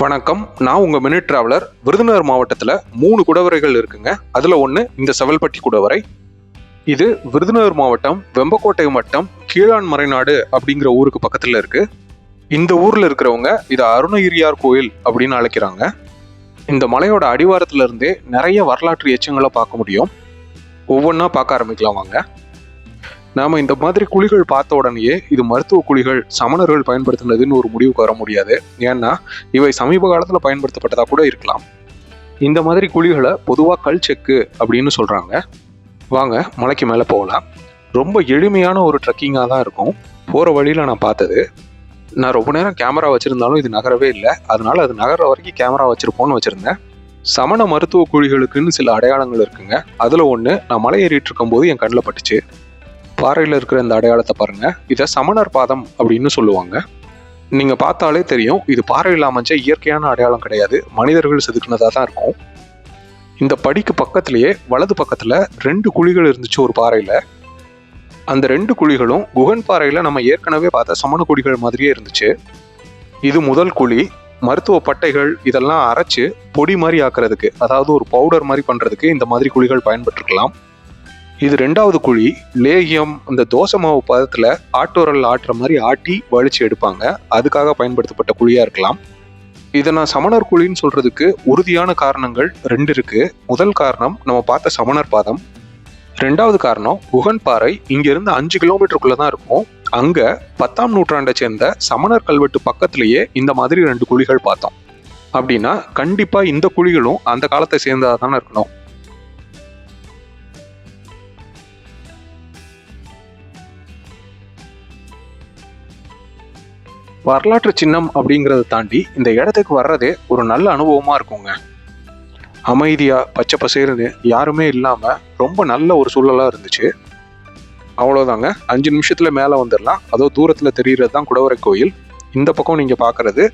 வணக்கம். நான் உங்கள் மினிட் டிராவலர் விருதுநகர் மாவட்டத்தில் மூணு குடவரைகள் இருக்குங்க. அதில் ஒன்று இந்த செவல்பட்டி குடவரை. இது விருதுநகர் மாவட்டம் வெம்பக்கோட்டை வட்டம் கீழான் மறைநாடு அப்படிங்கிற ஊருக்கு பக்கத்தில் இருக்குது இந்த ஊரில் இருக்கிறவங்க இதை அருணகிரியார் கோயில் அப்படின்னு அழைக்கிறாங்க. இந்த மலையோட அடிவாரத்திலிருந்தே நிறைய வரலாற்று எச்சங்களை பார்க்க முடியும். ஒவ்வொன்றா பார்க்க ஆரம்பிக்கலாம் வாங்க. நாம இந்த மாதிரி குழிகள் பார்த்த உடனேயே இது மருத்துவ குழிகள் சமணர்கள் பயன்படுத்தினதுன்னு ஒரு முடிவுக்கு வர முடியாது. ஏன்னா இவை சமீப காலத்துல பயன்படுத்தப்பட்டதா கூட இருக்கலாம். இந்த மாதிரி குழிகளை பொதுவாக கல் செக்கு அப்படின்னு சொல்கிறாங்க வாங்க மலைக்கு மேலே போகலாம். ரொம்ப எளிமையான ஒரு ட்ரெக்கிங்காக தான் இருக்கும். போகிற வழியில் நான் பார்த்தது. நான் ரொம்ப நேரம் கேமரா வச்சுருந்தாலும் இது நகரவே இல்லை. அதனால அது நகர வரைக்கும் கேமரா வச்சுருப்போன்னு வச்சுருந்தேன். சமண மருத்துவ குழிகளுக்குன்னு சில அடையாளங்கள் இருக்குங்க. அதில் ஒன்று நான் மலை ஏறிட்டு இருக்கும்போது என் கண்ணில் பட்டுச்சு. பாறையில் இருக்கிற இந்த அடையாளத்தை பாருங்கள் இதை சமணர் பாதம் அப்படின்னு சொல்லுவாங்க. நீங்கள் பார்த்தாலே தெரியும் இது பாறையில் அமைஞ்ச இயற்கையான அடையாளம் கிடையாது. மனிதர்கள் செதுக்குனதாக தான் இருக்கும். இந்த படிக்கு பக்கத்திலேயே வலது பக்கத்தில் ரெண்டு குழிகள் இருந்துச்சு ஒரு பாறையில். அந்த ரெண்டு குழிகளும் குகன் பாறையில் நம்ம ஏற்கனவே பார்த்த சமண குழிகள் மாதிரியே இருந்துச்சு. இது முதல் குழி மருத்துவ பட்டைகள் இதெல்லாம் அரைச்சு பொடி மாதிரி ஆக்குறதுக்கு அதாவது ஒரு பவுடர் மாதிரி பண்ணுறதுக்கு இந்த மாதிரி குழிகள் பயன்பட்டுருக்கலாம். இது ரெண்டாவது குழி. லேகியம் இந்த தோசை மாவு பதத்தில் ஆட்டோரல் ஆட்டுற மாதிரி ஆட்டி வலிச்சு எடுப்பாங்க. அதுக்காக பயன்படுத்தப்பட்ட குழியாக இருக்கலாம். இதை நான் சமணர் குழின்னு சொல்கிறதுக்கு உறுதியான காரணங்கள் ரெண்டு இருக்குது முதல் காரணம் நம்ம பார்த்த சமணர் பாதம். ரெண்டாவது காரணம் குகன் பாறை அஞ்சு கிலோமீட்டருக்குள்ளே தான் இருக்கும். அங்கே பத்தாம் நூற்றாண்டை சேர்ந்த சமணர் கல்வெட்டு பக்கத்திலேயே இந்த மாதிரி ரெண்டு குழிகள் பார்த்தோம். அப்படின்னா கண்டிப்பாக இந்த குழிகளும் அந்த காலத்தை சேர்ந்ததாக தானே இருக்கணும். வரலாற்று சின்னம் அப்படிங்கிறத தாண்டி இந்த இடத்துக்கு வர்றதே ஒரு நல்ல அனுபவமாக இருக்குங்க. அமைதியாக பச்சை பசேர்னு யாருமே இல்லாமல் ரொம்ப நல்ல ஒரு சூழலாக இருந்துச்சு. அவ்வளோதாங்க அஞ்சு நிமிஷத்தில் மேலே வந்துடலாம் அதோ தூரத்தில் தெரிகிறது தான் குடவரை கோயில். இந்த பக்கம் நீங்கள் பார்க்கறது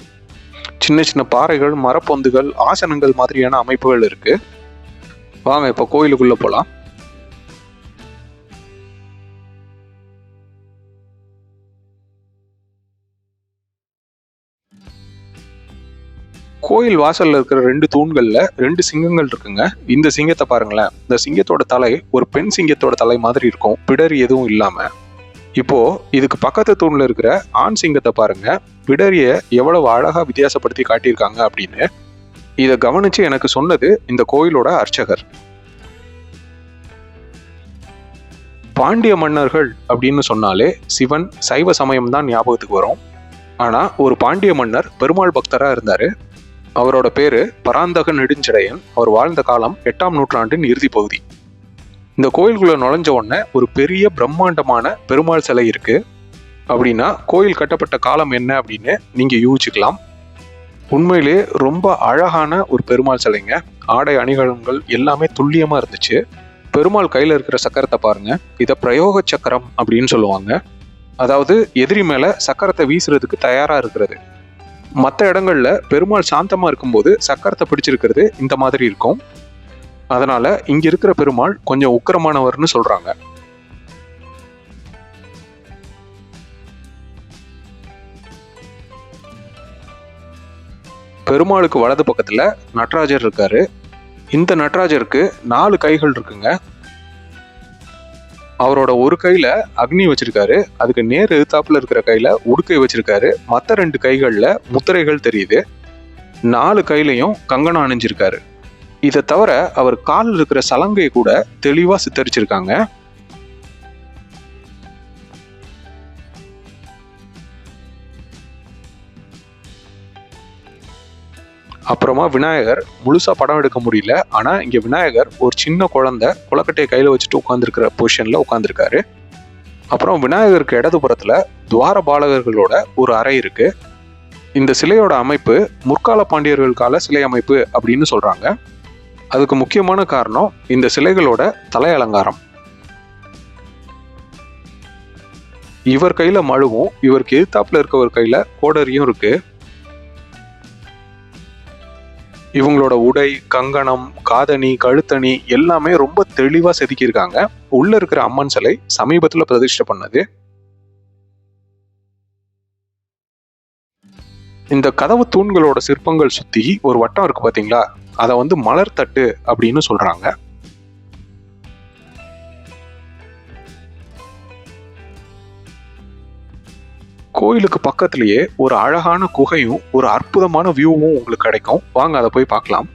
சின்ன சின்ன பாறைகள் மரப்பொந்துகள் ஆசனங்கள் மாதிரியான அமைப்புகள் இருக்குது வாங்க இப்போ கோயிலுக்குள்ளே போகலாம் கோயில் வாசல்ல இருக்கிற ரெண்டு தூண்கள்ல ரெண்டு சிங்கங்கள் இருக்குங்க. இந்த சிங்கத்தை பாருங்களேன். இந்த சிங்கத்தோட தலை ஒரு பெண் சிங்கத்தோட தலை மாதிரி இருக்கும். பிடரி எதுவும் இல்லாம. இப்போ இதுக்கு பக்கத்து தூண்ல இருக்கிற ஆண் சிங்கத்தை பாருங்க. பிடரிய எவ்வளவு அழகா வித்தியாசப்படுத்தி காட்டியிருக்காங்க அப்படின்னு. இதை கவனிச்சு எனக்கு சொன்னது இந்த கோயிலோட அர்ச்சகர். பாண்டிய மன்னர்கள் அப்படின்னு சொன்னாலே சிவன் சைவ சமயம் தான் ஞாபகத்துக்கு வரும். ஆனா ஒரு பாண்டிய மன்னர் பெருமாள் பக்தரா இருந்தாரு. அவரோட பேரு பராந்தக நெடுஞ்சடையன். அவர் வாழ்ந்த காலம் எட்டாம் நூற்றாண்டின் இறுதி பகுதி. இந்த கோயிலுக்குள்ள நுழைஞ்ச உடனே ஒரு பெரிய பிரம்மாண்டமான பெருமாள் சிலை இருக்கு. அப்படின்னா கோயில் கட்டப்பட்ட காலம் என்ன அப்படின்னு நீங்க யூகிச்சுக்கலாம் உண்மையிலே ரொம்ப அழகான ஒரு பெருமாள் சிலைங்க. ஆடை அணிகலன்கள் எல்லாமே துல்லியமா இருந்துச்சு. பெருமாள் கையில இருக்கிற சக்கரத்தை பாருங்க. இதை பிரயோக சக்கரம் அப்படின்னு சொல்லுவாங்க. அதாவது எதிரி மேல சக்கரத்தை வீசுறதுக்கு தயாரா இருக்கிறது. மற்ற இடங்கள்ல பெருமாள் சாந்தமா இருக்கும்போது சக்கரத்தை பிடிச்சிருக்கிறது இந்த மாதிரி இருக்கும். அதனால இங்க இருக்கிற பெருமாள் கொஞ்சம் உக்கிரமானவர்னு சொல்றாங்க. பெருமாளுக்கு வலது பக்கத்துல நடராஜர் இருக்காரு. இந்த நடராஜருக்கு நாலு கைகள் இருக்குங்க. அவரோட ஒரு கையில அக்னி வச்சிருக்காரு. அதுக்கு நேர் எழுத்தாப்புல இருக்கிற கையில உடுக்கை வச்சிருக்காரு. மத்த ரெண்டு கைகள்ல முத்திரைகள் தெரியுது. நாலு கையிலையும் கங்கணம் அணிஞ்சிருக்காரு. இதை தவிர அவர் காலில் இருக்கிற சலங்கையை கூட தெளிவா சித்தரிச்சிருக்காங்க. அப்புறமா விநாயகர் முழுசாக படம் எடுக்க முடியல. ஆனால் இங்கே விநாயகர் ஒரு சின்ன குழந்தை குளக்கட்டையை கையில் வச்சுட்டு உட்காந்துருக்கிற பொசிஷனில் உட்காந்துருக்காரு அப்புறம் விநாயகருக்கு இடதுபுறத்துல துவார பாலகர்களோட ஒரு அறை இருக்கு. இந்த சிலையோட அமைப்பு முற்கால பாண்டியர்கள் கால சிலை அமைப்பு அப்படின்னு சொல்கிறாங்க அதுக்கு முக்கியமான காரணம் இந்த சிலைகளோட தலை அலங்காரம். இவர் கையில் மழுவும் இவருக்கு எதிர்த்தாப்பில் இருக்கவர் கையில் கோடரியும் இருக்குது இவங்களோட உடை கங்கணம் காதணி கழுத்தணி எல்லாமே ரொம்ப தெளிவாக செதுக்கியிருக்காங்க. உள்ள இருக்கிற அம்மன் சிலை சமீபத்தில் பிரதிஷ்டை பண்ணது. இந்த கதவு தூண்களோட சிற்பங்கள் சுற்றி ஒரு வட்டம் இருக்கு பார்த்தீங்களா அதை வந்து மலர் தட்டு அப்படின்னு சொல்றாங்க. கோயிலுக்கு பக்கத்திலேயே ஒரு அழகான குகையும் ஒரு அற்புதமான வியூவும் உங்களுக்கு கிடைக்கும். வாங்க அதை போய் பார்க்கலாம்.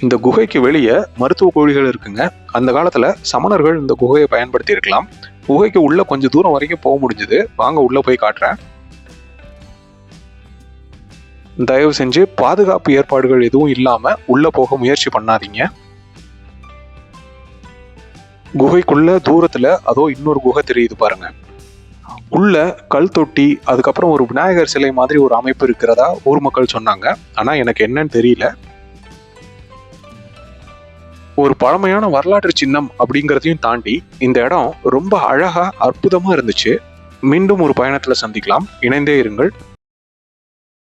இந்த குகைக்கு வெளியே மருத்துவ கோழிகள் இருக்குங்க. அந்த காலத்துல சமணர்கள் இந்த குகையை பயன்படுத்தி இருக்கலாம். குகைக்கு உள்ள கொஞ்சம் தூரம் வரைக்கும் போக முடிஞ்சது. வாங்க உள்ள போய் காட்டுறேன். தயவு செஞ்சு பாதுகாப்பு ஏற்பாடுகள் எதுவும் இல்லாம உள்ள போக முயற்சி பண்ணாதீங்க. குகைக்குள்ள தூரத்துல அதோ இன்னொரு குகை தெரியுது பாருங்க. உள்ள கல் தொட்டி அதுக்கப்புறம் ஒரு விநாயகர் சிலை மாதிரி ஒரு அமைப்பு இருக்கிறதா ஊர் மக்கள் சொன்னாங்க. ஆனா எனக்கு என்னன்னு தெரியல. ஒரு பழமையான வரலாற்று சின்னம் அப்படிங்கிறதையும் தாண்டி இந்த இடம் ரொம்ப அழகா அற்புதமா இருந்துச்சு. மீண்டும் ஒரு பயணத்துல சந்திக்கலாம். இணைந்தே இருங்கள்.